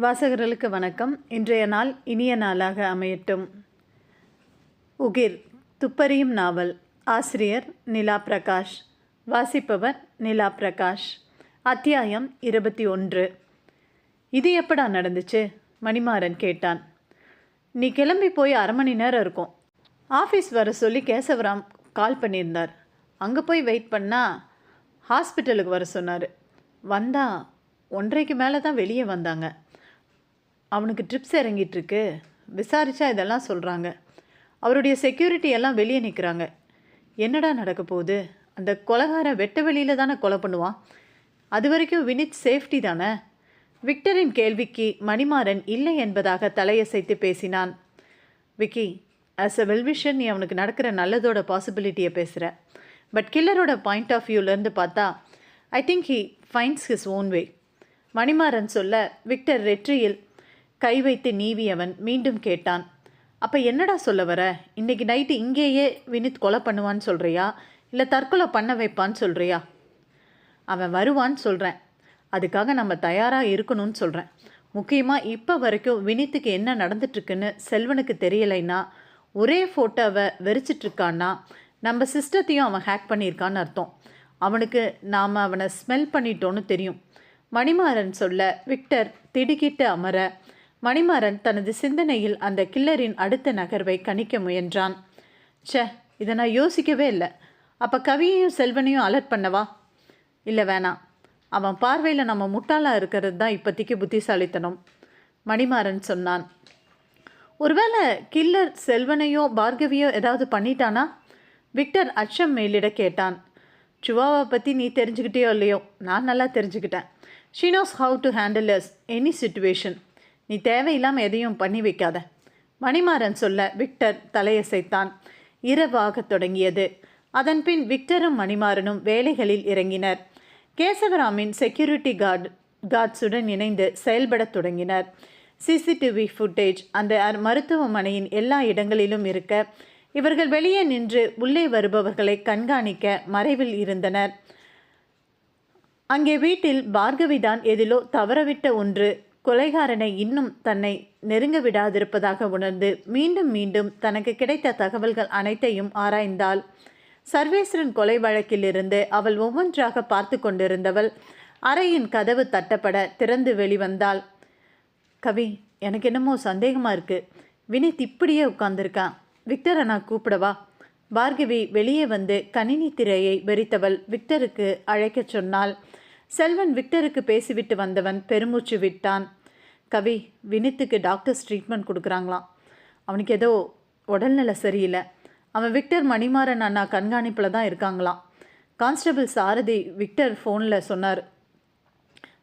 வாசகர்களுக்கு வணக்கம். இன்றைய நாள் இனிய நாளாக அமையட்டும். உகிர் துப்பறியும் நாவல். ஆசிரியர் நிலா பிரகாஷ் வாசிப்பவர் நிலா பிரகாஷ் அத்தியாயம் இருபத்தி ஒன்று. இது எப்படா நடந்துச்சு? மணிமாறன் கேட்டான். நீ கிளம்பி போய் அரை மணி நேரம் இருக்கும். ஆஃபீஸ் வர சொல்லி கேசவராம் கால் பண்ணியிருந்தார். அங்கே போய் வெயிட் பண்ணால் ஹாஸ்பிட்டலுக்கு வர சொன்னார். வந்தா ஒன்றைக்கு மேலே தான் வெளியே வந்தாங்க. அவனுக்கு ட்ரிப்ஸ் இறங்கிட்டுருக்கு. விசாரித்தா விசாரிச்சா இதெல்லாம் சொல்கிறாங்க அவருடைய செக்யூரிட்டி எல்லாம் வெளியே நிற்கிறாங்க என்னடா நடக்க போகுது? அந்த கொலகார வெட்ட வெளியில் தானே கொலை பண்ணுவான்? அது வரைக்கும் வினித் சேஃப்டி தானே? விக்டரின் கேள்விக்கு மணிமாறன் இல்லை என்பதாக தலையசைத்து பேசினான். விக்கி ஆஸ் அ வெல்விஷன் நீ அவனுக்கு நடக்கிற நல்லதோட பாசிபிலிட்டியை பேசுகிற பட் கில்லரோட பாயிண்ட் ஆஃப் வியூலேருந்து பார்த்தா I think he finds his own way Manimaran சொல்ல விக்டர் ரெட்ரியில் கை வைத்து நீவியவன் மீண்டும் கேட்டான் அப்போ என்னடா சொல்ல வர? இன்னைக்கு நைட்டு இங்கேயே வினித் கொலை பண்ணுவான்னு சொல்கிறியா இல்லை தற்கொலை பண்ண வைப்பான்னு சொல்கிறியா அவன் வருவான்னு சொல்கிறேன் அதுக்காக நம்ம தயாராக இருக்கணும்னு சொல்கிறேன் முக்கியமாக இப்போ வரைக்கும் வினித்துக்கு என்ன நடந்துட்டுருக்குன்னு செல்வனுக்கு தெரியலைன்னா ஒரே ஃபோட்டோவை வெறிச்சிட்ருக்கான்னா நம்ம சிஸ்டத்தையும் அவன் ஹேக் பண்ணியிருக்கான்னு அர்த்தம். அவனுக்கு நாம் அவனை ஸ்மெல் பண்ணிட்டோன்னு தெரியும். மணிமாறன் சொல்ல விக்டர் திடுக்கிட்டு அமர மணிமாறன் தனது சிந்தனையில் அந்த கில்லரின் அடுத்த நகர்வை கணிக்க முயன்றான். ச்சே இதை நான் யோசிக்கவே இல்லை. அப்போ கவியையும் செல்வனையும் அலர்ட் பண்ணவா? இல்லை வேணாம் அவன் பார்வையில் நம்ம முட்டாளாக இருக்கிறது தான் இப்போதைக்கு புத்திசாலித்தனம் மணிமாறன் சொன்னான். ஒருவேளை கில்லர் செல்வனையோ பார்கவியோ ஏதாவது பண்ணிட்டானா? விக்டர் அச்சம் மேலிட கேட்டான். சுவாவை பற்றி நீ தெரிஞ்சுக்கிட்டியோ இல்லையோ? நான் நல்லா தெரிஞ்சுக்கிட்டேன். She knows how to handle as any situation நீ தேவையில்லாமல் எதையும் பண்ணி வைக்காத. மணிமாறன் சொல்ல விக்டர் தலையசைத்தான். இரவாகத் தொடங்கியது. அதன்பின் விக்டரும் மணிமாறனும் வேலைகளில் இறங்கினர். கேசவராமின் செக்யூரிட்டி கார்டு கார்ட்ஸுடன் இணைந்து செயல்படத் தொடங்கினர். சிசிடிவி ஃபுட்டேஜ் அந்த மருத்துவமனையின் எல்லா இடங்களிலும் இருக்க இவர்கள் வெளியே நின்று உள்ளே வருபவர்களை கண்காணிக்க மறைவில் இருந்தனர். அங்கே வீட்டில் பார்கவிதான் எதிலோ தவறவிட்ட ஒன்று கொலைகாரனை இன்னும் தன்னை நெருங்க விடாதிருப்பதாக உணர்ந்து மீண்டும் மீண்டும் தனக்கு கிடைத்த தகவல்கள் அனைத்தையும் ஆராய்ந்தாள். சர்வேஸ்வரன் கொலை வழக்கிலிருந்து அவள் ஒவ்வொன்றாக பார்த்து கொண்டிருந்தவள் அறையின் கதவு தட்டப்பட திறந்து வெளிவந்தாள். கவி எனக்கு என்னமோ சந்தேகமாக இருக்கு. வினித் இப்படியே உட்கார்ந்துருக்கான் விக்டரை நான் கூப்பிடவா பார்கவி வெளியே வந்து கணினி திரையை வெறித்தவள் விக்டருக்கு அழைக்கச் சொன்னாள். செல்வன் விக்டருக்கு பேசிவிட்டு வந்தவன் பெருமூச்சு விட்டான். கவி வினித்துக்கு டாக்டர்ஸ் ட்ரீட்மெண்ட் கொடுக்குறாங்களாம். அவனுக்கு ஏதோ உடல்நிலை சரியில்லை. அவன் விக்டர் மணிமாறன் அண்ணா கண்காணிப்பில் தான் இருக்காங்களாம். கான்ஸ்டபிள் சாரதி விக்டர் ஃபோனில் சொன்னார்.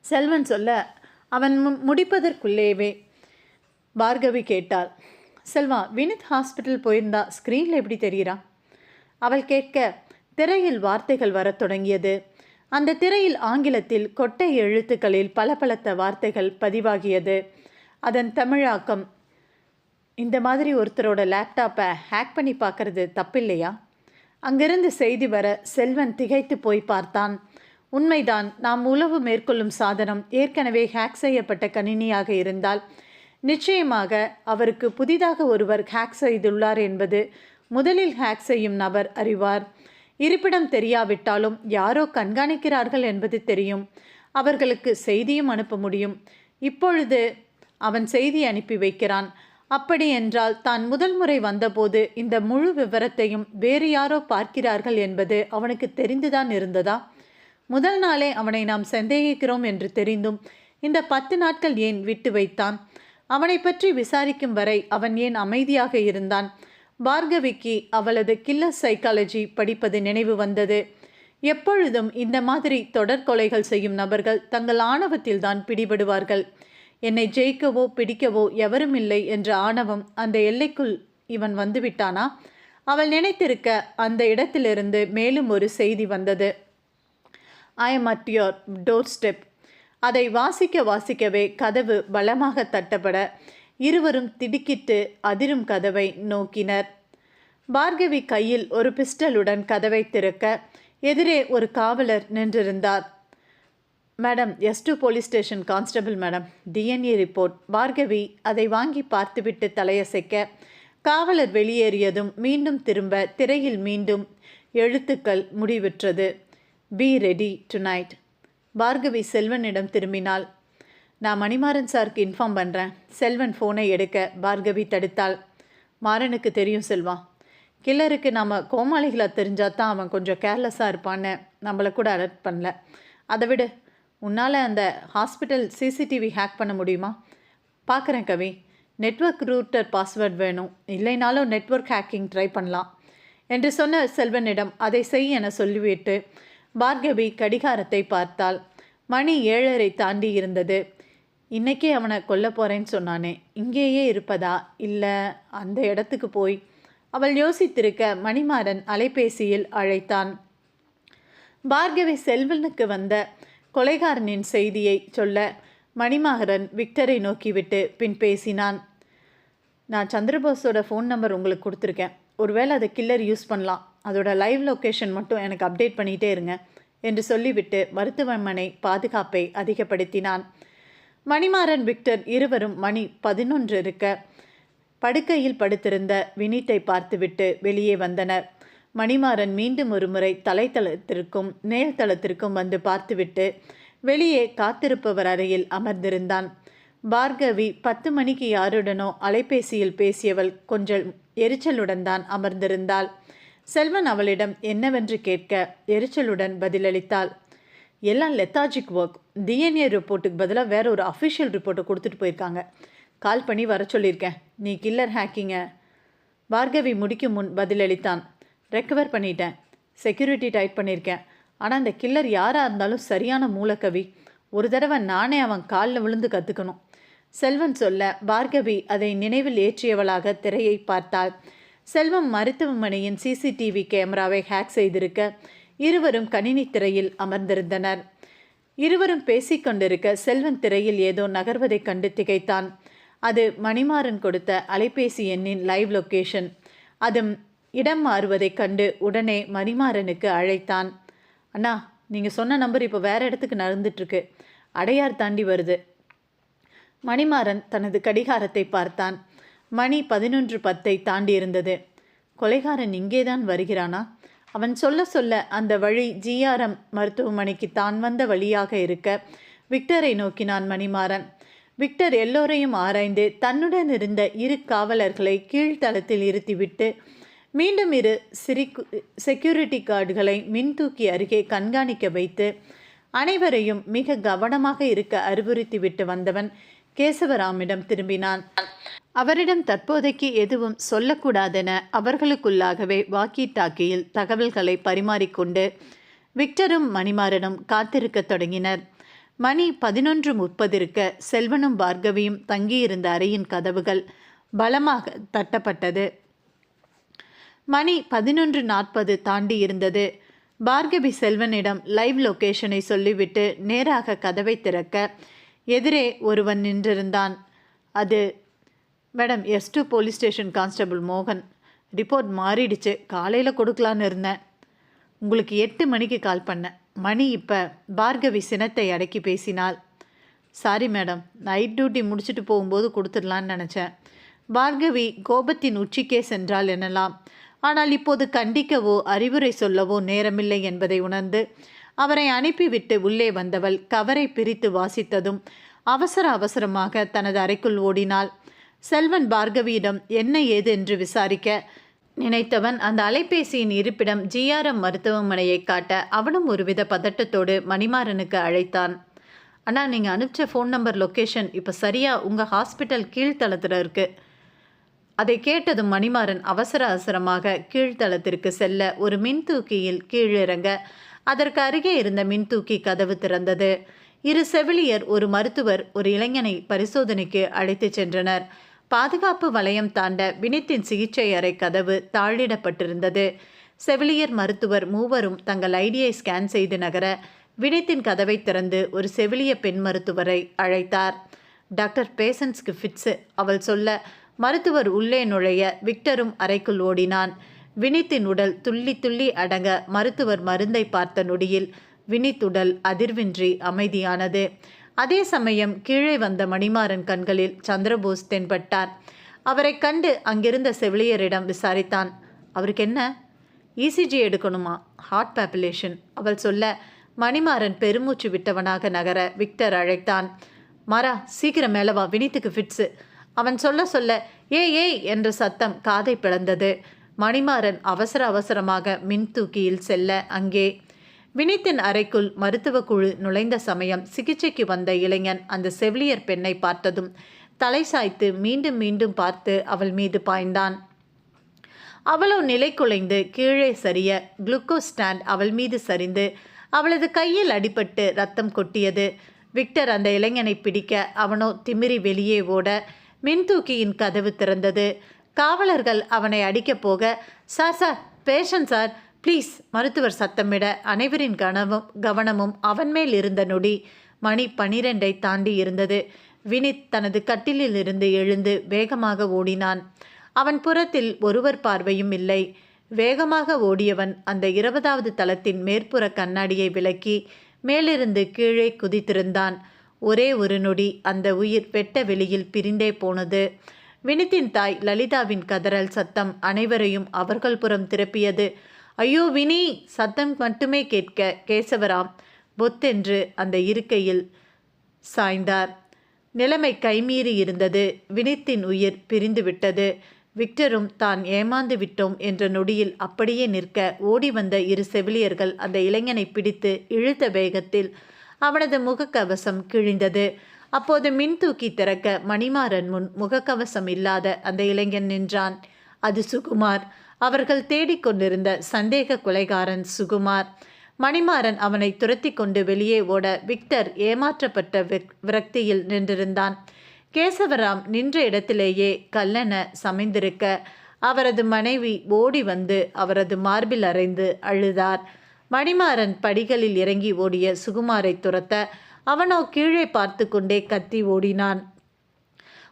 செல்வன் சொல்ல அவன் மு- முடிப்பதற்குள்ளேவே பார்கவி கேட்டாள். செல்வா வினித் ஹாஸ்பிட்டல் போயிருந்தா ஸ்க்ரீனில் எப்படி தெரிகிறா அவள் கேட்க திரையில் வார்த்தைகள் வரத் தொடங்கியது. அந்த திரையில் ஆங்கிலத்தில் கொட்டை எழுத்துக்களில் பளபளத்த வார்த்தைகள் பதிவாகியது. அதன் தமிழாக்கம் இந்த மாதிரி ஒருத்தரோட லேப்டாப்பை ஹேக் பண்ணி பார்க்கறது தப்பில்லையா? அங்கிருந்து செய்தி வர செல்வன் திகைத்து போய் பார்த்தான். உண்மைதான் நாம் உளவு மேற்கொள்ளும் சாதனம் ஏற்கனவே ஹேக் செய்யப்பட்ட கணினியாக இருந்தால் நிச்சயமாக அவருக்கு புதிதாக ஒருவர் ஹேக் செய்துள்ளார் என்பது முதலில் ஹேக் செய்யும் நபர் அறிவார். இருப்பிடம் தெரியாவிட்டாலும் யாரோ கண்காணிக்கிறார்கள் என்பது தெரியும். அவர்களுக்கு செய்தியும் அனுப்ப முடியும். இப்பொழுது அவன் செய்தி அனுப்பி வைக்கிறான். அப்படி என்றால் தான் முதல் முறை வந்தபோது இந்த முழு விவரத்தையும் வேறு யாரோ பார்க்கிறார்கள் என்பது அவனுக்கு தெரிந்துதான் இருந்ததா? முதல் நாளே அவனை நாம் சந்தேகிக்கிறோம் என்று தெரிந்தும் இந்த பத்து நாட்கள் ஏன் விட்டு வைத்தான்? அவனை பற்றி விசாரிக்கும் வரை அவன் ஏன் அமைதியாக இருந்தான்? பார்கவிக்கு அவளது கில்லர் சைக்காலஜி படிப்பது நினைவு வந்தது. எப்பொழுதும் இந்த மாதிரி தொடர் கொலைகள் செய்யும் நபர்கள் தங்கள் ஆணவத்தில்தான் பிடிபடுவார்கள். என்னை ஜெயிக்கவோ பிடிக்கவோ எவரும் இல்லை என்ற ஆணவம் அந்த எல்லைக்குள் இவன் வந்துவிட்டானா? அவள் நினைத்திருக்க அந்த இடத்திலிருந்து மேலும் ஒரு செய்தி வந்தது. I am at your doorstep அதை வாசிக்க வாசிக்கவே கதவு பலமாக தட்டப்பட இருவரும் திடுக்கிட்டு அதிரும் கதவை நோக்கினர். பார்கவி கையில் ஒரு பிஸ்டலுடன் கதவை திறக்க எதிரே ஒரு காவலர் நின்றிருந்தார். Madam S two police station constable madam. DNA report Bhargavi அதை வாங்கி பார்த்துவிட்டு தலையசைக்க காவலர் வெளியேறியதும் மீண்டும் திரும்ப திரையில் மீண்டும் எழுத்துக்கள் முடிவுற்றது. பி ரெடி டுநைட் பார்கவி செல்வனிடம் திரும்பினாள். நான் மணிமாறன் சாருக்கு இன்ஃபார்ம் பண்ணுறேன் செல்வன் ஃபோனை எடுக்க பார்கவி தடுத்தாள். மாறனுக்கு தெரியும் செல்வா. கில்லருக்கு நம்ம கோமாளிகளாக தெரிஞ்சால் தான் அவன் கொஞ்சம் கேர்லெஸ்ஸாக இருப்பான்னு நம்மளை கூட அலர்ட் பண்ணல. அதை விடு. உன்னால் அந்த ஹாஸ்பிட்டல் சிசிடிவி ஹேக் பண்ண முடியுமா? பார்க்குறேன் கவி. நெட்ஒர்க் ரூட்டர் பாஸ்வேர்ட் வேணும். இல்லைனாலும் நெட்வொர்க் ஹேக்கிங் ட்ரை பண்ணலாம். என்று சொன்ன செல்வனிடம் அதை செய் என சொல்லிவிட்டு பார்கவி கடிகாரத்தை பார்த்தாள். மணி ஏழரை தாண்டி இருந்தது. இன்றைக்கே அவனை கொல்ல போகிறேன்னு சொன்னானே. இங்கேயே இருப்பதா? இல்லை அந்த இடத்துக்கு போய். அவள் யோசித்திருக்க மணிமாறன் அலைபேசியில் அழைத்தான். பார்கவி செல்வனுக்கு வந்த கொலைகாரனின் செய்தியை சொல்ல மணிமாகரன் விக்டரை நோக்கிவிட்டு பின் பேசினான். நான் சந்திரபோஸோட ஃபோன் நம்பர் உங்களுக்கு கொடுத்துருக்கேன். ஒருவேளை அதை கில்லர் யூஸ் பண்ணலாம். அதோட லைவ் லொக்கேஷன் மட்டும் எனக்கு அப்டேட் பண்ணிகிட்டே இருங்க என்று சொல்லிவிட்டு மருத்துவமனை பாதுகாப்பை அதிகப்படுத்தினான். மணிமாறன் விக்டர் இருவரும் மணி பதினொன்று இருக்க படுக்கையில் படுத்திருந்த வினீத்தை பார்த்துவிட்டு வெளியே வந்தனர். மணிமாறன் மீண்டும் ஒரு முறை தலைத்தளத்திற்கும் மேல்தளத்திற்கும் வந்து பார்த்துவிட்டு வெளியே காத்திருப்பவர் அறையில் அமர்ந்திருந்தான். பார்கவி பத்து மணிக்கு யாருடனோ அலைபேசியில் பேசியவள் கொஞ்சம் எரிச்சலுடன் தான் அமர்ந்திருந்தாள். செல்வன் அவளிடம் என்னவென்று கேட்க எரிச்சலுடன் பதிலளித்தாள். எல்லாம் லெத்தாஜிக் ஒர்க் டிஎன்ஏ ரிப்போர்ட்டுக்கு பதிலாக வேற ஒரு அஃபிஷியல் ரிப்போர்ட்டை கொடுத்துட்டு போயிருக்காங்க. கால் பண்ணி வர சொல்லியிருக்கேன். நீ கில்லர் ஹேக்கிங்க பார்கவி முடிக்கும் முன் பதிலளித்தான். ரெக்கவர் பண்ணிட்டேன். செக்யூரிட்டி டைட் பண்ணியிருக்கேன். ஆனால் அந்த கில்லர் யாராக இருந்தாலும் சரியான மூலக்கவி. ஒரு தடவை நானே அவன் காலில் விழுந்து கற்றுக்கணும் செல்வன் சொல்ல பார்கவி அதை நினைவில் ஏற்றியவளாக திரையை பார்த்தாள். செல்வம் மருத்துவமனையின் சிசிடிவி கேமராவை ஹேக் செய்திருக்க இருவரும் கணினி திரையில் அமர்ந்திருந்தனர். இருவரும் பேசிக்கொண்டிருக்க செல்வன் திரையில் ஏதோ நகர்வதைக் கண்டு திகைத்தான். அது மணிமாறன் கொடுத்த அலைபேசி எண்ணின் லைவ் லொக்கேஷன் அதும் இடம் மாறுவதைக் கண்டு உடனே மணிமாறனுக்கு அழைத்தான். அண்ணா நீங்கள் சொன்ன நம்பர் இப்போ வேற இடத்துக்கு நடந்துட்டுருக்கு. அடையார் தாண்டி வருது. மணிமாறன் தனது கடிகாரத்தை பார்த்தான். மணி பதினொன்று பத்தை தாண்டி இருந்தது கொலைகாரன் இங்கேதான் வருகிறானா? அவன் சொல்ல சொல்ல அந்த வழி ஜிஆர்எம் மருத்துவமனைக்கு தான் வந்த வழியாக இருக்க விக்டரை நோக்கினான் மணிமாறன். விக்டர் எல்லோரையும் ஆராய்ந்து தன்னுடன் இருந்த இரு காவலர்களை கீழ்த்தளத்தில் இருத்திவிட்டு மீண்டும் இரு சிரிக்கு செக்யூரிட்டி கார்டுகளை மின்தூக்கி அருகே கண்காணிக்க வைத்து அனைவரையும் மிக கவனமாக இருக்க அறிவுறுத்திவிட்டு வந்தவன் கேசவராமிடம் திரும்பினான். அவரிடம் தற்போதைக்கு எதுவும் சொல்லக்கூடாதென அவர்களுக்குள்ளாகவே வாக்கி டாக்கியில் தகவல்களை பரிமாறிக்கொண்டு விக்டரும் மணிமாறனும் காத்திருக்கத் தொடங்கினர். மணி பதினொன்று முப்பதிருக்க செல்வனும் பார்கவியும் தங்கியிருந்த அறையின் கதவுகள் பலமாக தட்டப்பட்டது. மணி பதினொன்று நாற்பது தாண்டி இருந்தது பார்கவி செல்வனிடம் லைவ் லொகேஷனை சொல்லிவிட்டு நேராக கதவை திறக்க எதிரே ஒருவன் நின்றிருந்தான். அது madam S two police station constable மோகன். ரிப்போர்ட் மாறிடுச்சு. காலையில் கொடுக்கலான்னு இருந்தேன். உங்களுக்கு எட்டு மணிக்கு கால் பண்ணேன். மணி இப்போ பார்கவி சினத்தை அடக்கி பேசினாள். சாரி மேடம் நைட் டியூட்டி முடிச்சுட்டு போகும்போது கொடுத்துடலான்னு நினச்சேன். பார்கவி கோபத்தின் உச்சிக்கே சென்றால் எனலாம். ஆனால் இப்போது கண்டிக்கவோ அறிவுரை சொல்லவோ நேரமில்லை என்பதை உணர்ந்து அவரை அனுப்பிவிட்டு உள்ளே வந்தவள் கவரை பிரித்து வாசித்ததும் அவசர அவசரமாக தனது அறைக்குள் ஓடினாள். செல்வன் பார்கவியிடம் என்ன ஏது என்று விசாரிக்க நினைத்தவன் அந்த அலைபேசியின் இருப்பிடம் ஜிஆர்எம் மருத்துவமனையை காட்ட அவனும் ஒருவித பதட்டத்தோடு மணிமாறனுக்கு அழைத்தான். அண்ணா நீங்கள் அனுப்பிச்ச ஃபோன் நம்பர் லொக்கேஷன் இப்போ சரியாக உங்கள் ஹாஸ்பிட்டல் கீழ்த்தளத்தில் இருக்குது அதை கேட்டதும் மணிமாறன் அவசர அவசரமாக கீழ்த்தளத்திற்கு செல்ல ஒரு மின்தூக்கியில் கீழிறங்க அதற்கு அருகே இருந்த மின்தூக்கி கதவு திறந்தது. இரு செவிலியர் ஒரு மருத்துவர் ஒரு இளைஞனை பரிசோதனைக்கு அழைத்துச் சென்றனர். பாதுகாப்பு வளையம் தாண்ட வினித்தின் சிகிச்சை அறை கதவு தாழிடப்பட்டிருந்தது செவிலியர் மருத்துவர் மூவரும் தங்கள் ஐடியை ஸ்கேன் செய்து நகர வினித்தின் கதவை திறந்து ஒரு செவிலிய பெண் மருத்துவரை அழைத்தார். டாக்டர் பேசன்ஸ்க்கு ஃபிட்ஸு அவள் சொல்ல மருத்துவர் உள்ளே நுழைய விக்டரும் அறைக்குள் ஓடினான். வினித்தின் உடல் துள்ளி துள்ளி அடங்க மருத்துவர் மருந்தை பார்த்த நொடியில் வினித் உடல் அதிர்வின்றி அமைதியானது. அதே சமயம் கீழே வந்த மணிமாறன் கண்களில் சந்திரபோஸ் தென்பட்டார். அவரை கண்டு அங்கிருந்த செவிலியரிடம் விசாரித்தான். அவருக்கு என்ன இசிஜி எடுக்கணுமா? ஹார்ட் பாப்புலேஷன் அவள் சொல்ல மணிமாறன் பெருமூச்சு விட்டவனாக நகர விக்டர் அழைத்தான். மாறா சீக்கிரம் மேலவா வினித்துக்கு ஃபிட்ஸு அவன் சொல்ல சொல்ல ஏ ஏய் என்ற சத்தம் காதை பிளந்தது. மணிமாறன் அவசர அவசரமாக மின் தூக்கியில் செல்ல அங்கே வினித்தின் அறைக்குள் மருத்துவ குழு நுழைந்த சமயம் சிகிச்சைக்கு வந்த இளைஞன் அந்த செவிலியர் பெண்ணை பார்த்ததும் தலை சாய்த்து மீண்டும் மீண்டும் பார்த்து அவள் மீது பாய்ந்தான். அவளோ நிலை குலைந்து கீழே சரிய குளுக்கோஸ் ஸ்டாண்ட் அவள் மீது சரிந்து அவளது கையில் அடிபட்டு ரத்தம் கொட்டியது. விக்டர் அந்த இளைஞனை பிடிக்க அவனோ திமிரி வெளியே ஓட மின்தூக்கியின் கதவு திறந்தது. காவலர்கள் அவனை அடிக்கப் போக sir sir patient sir please மருத்துவர் சத்தமிட அனைவரின் கனவும் கவனமும் அவன் மேல் இருந்த நொடி மணி பனிரெண்டை தாண்டி இருந்தது. வினித் தனது கட்டிலில் இருந்து எழுந்து வேகமாக ஓடினான். அவன் புறத்தில் ஒருவர் பார்வையும் இல்லை. வேகமாக ஓடியவன் அந்த இருபதாவது தளத்தின் மேற்புற கண்ணாடியை விலக்கி மேலிருந்து கீழே குதித்திருந்தான். ஒரே ஒரு நொடி அந்த உயிர் வெட்ட வெளியில் பிரிந்தே போனது. வினித்தின் தாய் லலிதாவின் கதறல் சத்தம் அனைவரையும் அவர்கள் புறம் திருப்பியது. ஐயோ வினி சத்தம் மட்டுமே கேட்க கேசவராம் பொத்தென்று அந்த இருக்கையில் சாய்ந்தார். நிலைமை கைமீறி இருந்தது. வினித்தின் உயிர் பிரிந்துவிட்டது விக்டரும் தான் ஏமாந்து விட்டோம் என்ற நொடியில் அப்படியே நிற்க ஓடி வந்த இரு செவிலியர்கள் அந்த இளைஞனை பிடித்து இழுத்த வேகத்தில் அவனது முகக்கவசம் கிழிந்தது. அப்போது மின் தூக்கி திறக்க மணிமாறன் முன் முகக்கவசம் இல்லாத அந்த இளைஞன் நின்றான். அது சுகுமார் அவர்கள் தேடிக்கொண்டிருந்த சந்தேக கொலைகாரன் சுகுமார். மணிமாறன் அவனை துரத்தி கொண்டு வெளியே ஓட விக்டர் ஏமாற்றப்பட்ட விரக்தியில் நின்றிருந்தான். கேசவராம் நின்ற இடத்திலேயே கல்லென சமைந்திருக்க அவரது மனைவி ஓடி வந்து அவரது மார்பில் அறைந்து அழுதார். மணிமாறன் படிகளில் இறங்கி ஓடிய சுகுமாரை துரத்த அவனோ கீழே பார்த்து கொண்டே கத்தி ஓடினான்.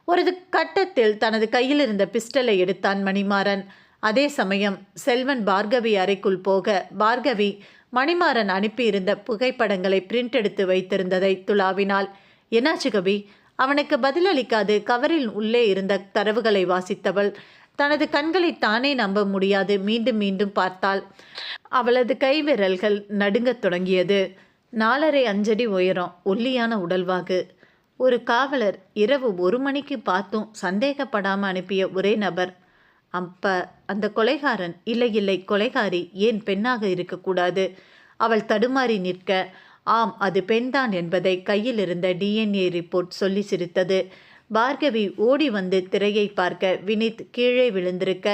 ஒரு கட்டத்தில் தனது கையில் இருந்த பிஸ்டலை எடுத்தான் மணிமாறன். அதே சமயம் செல்வன் பார்கவி அறைக்குள் போக பார்கவி மணிமாறன் அனுப்பியிருந்த புகைப்படங்களை பிரிண்ட் எடுத்து வைத்திருந்ததை துளாவினாள். என்னாச்சு கவி அவனுக்கு பதிலளிக்காது. கவரில் உள்ளே இருந்த தரவுகளை வாசித்தவள். தனது கண்களை தானே நம்ப முடியாது. மீண்டும் மீண்டும் பார்த்தாள். அவளது கைவிரல்கள் நடுங்கத் தொடங்கியது. நாலரை அஞ்சடி உயரம். ஒல்லியான உடல்வாகு. ஒரு காவலர் இரவு ஒரு மணிக்கு பார்த்தும் சந்தேகப்படாமல் அனுப்பிய ஒரே நபர். அப்ப அந்த கொலைகாரன் இல்லை இல்லை கொலைகாரி ஏன் பெண்ணாக இருக்கக்கூடாது? அவள் தடுமாறி நிற்க ஆம் அது பெண்தான் என்பதை கையில் இருந்த டிஎன்ஏ ரிப்போர்ட் சொல்லி சிரித்தது. பார்கவி ஓடி வந்து திரையை பார்க்க வினித் கீழே விழுந்திருக்க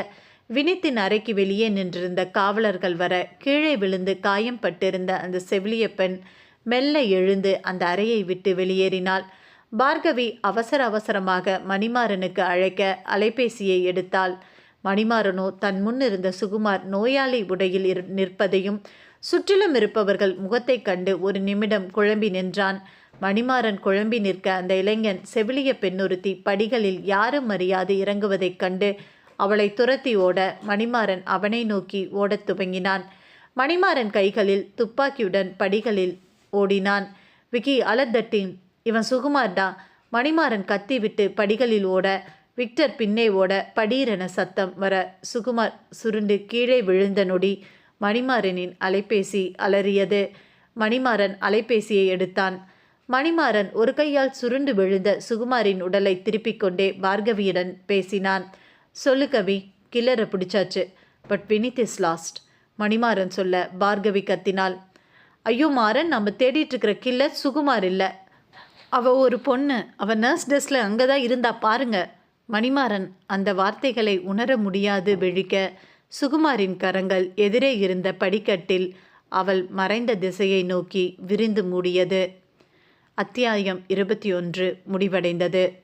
வினித்தின் அறைக்கு வெளியே நின்றிருந்த காவலர்கள் வர கீழே விழுந்து காயம் பட்டிருந்த அந்த செவிலிய பெண் மெல்ல எழுந்து அந்த அறையை விட்டு வெளியேறினாள். பார்கவி அவசர அவசரமாக மணிமாறனுக்கு அழைக்க அலைபேசியை எடுத்தாள். மணிமாறனோ தன் முன் இருந்த சுகுமார் நோயாளி உடையில் நிற்பதையும் சுற்றிலும் இருப்பவர்கள் முகத்தைக் கண்டு ஒரு நிமிடம் குழம்பி நின்றான். மணிமாறன் குழம்பி நிற்க அந்த இளைஞன் செவிலிய பெண்ணுறுத்தி படிகளில் யாரும் அறியாது இறங்குவதைக் கண்டு அவளை துரத்தி ஓட மணிமாறன் அவனை நோக்கி ஓடத் துவங்கினான். மணிமாறன் கைகளில் துப்பாக்கியுடன் படிகளில் ஓடினான். விக்கி அலத்தட்டின் இவன் சுகுமார்டா. மணிமாறன் கத்திவிட்டு படிகளில் ஓட விக்டர் பின்னே ஓட படீரென சத்தம் வர சுகுமார் சுருண்டு கீழே விழுந்த நொடி மணிமாறனின் அலைபேசி அலறியது. மணிமாறன் அலைபேசியை எடுத்தான். மணிமாறன் ஒரு கையால் சுருண்டு விழுந்த சுகுமாரின் உடலை திருப்பிக் கொண்டே பார்கவியுடன் பேசினான். சொல்லு கவி கில்லரை பிடிச்சாச்சு but Vineeth is lost Manimaran சொல்ல பார்கவி கத்தினாள். ஐயோ மாறன் நம்ம தேடிட்டு இருக்கிற கில்லர் சுகுமார் இல்லை. அவ ஒரு பொண்ணு. அவ நர்ஸ் டெஸ்கில் அங்கே தான் இருந்தா பாருங்க. மணிமாறன் அந்த வார்த்தைகளை உணர முடியாது விழிக்க சுகுமாரின் கரங்கள் எதிரே இருந்த படிக்கட்டில் அவள் மறைந்த திசையை நோக்கி விரிந்து மூடியது. அத்தியாயம் இருபத்தி ஒன்று முடிவடைந்தது.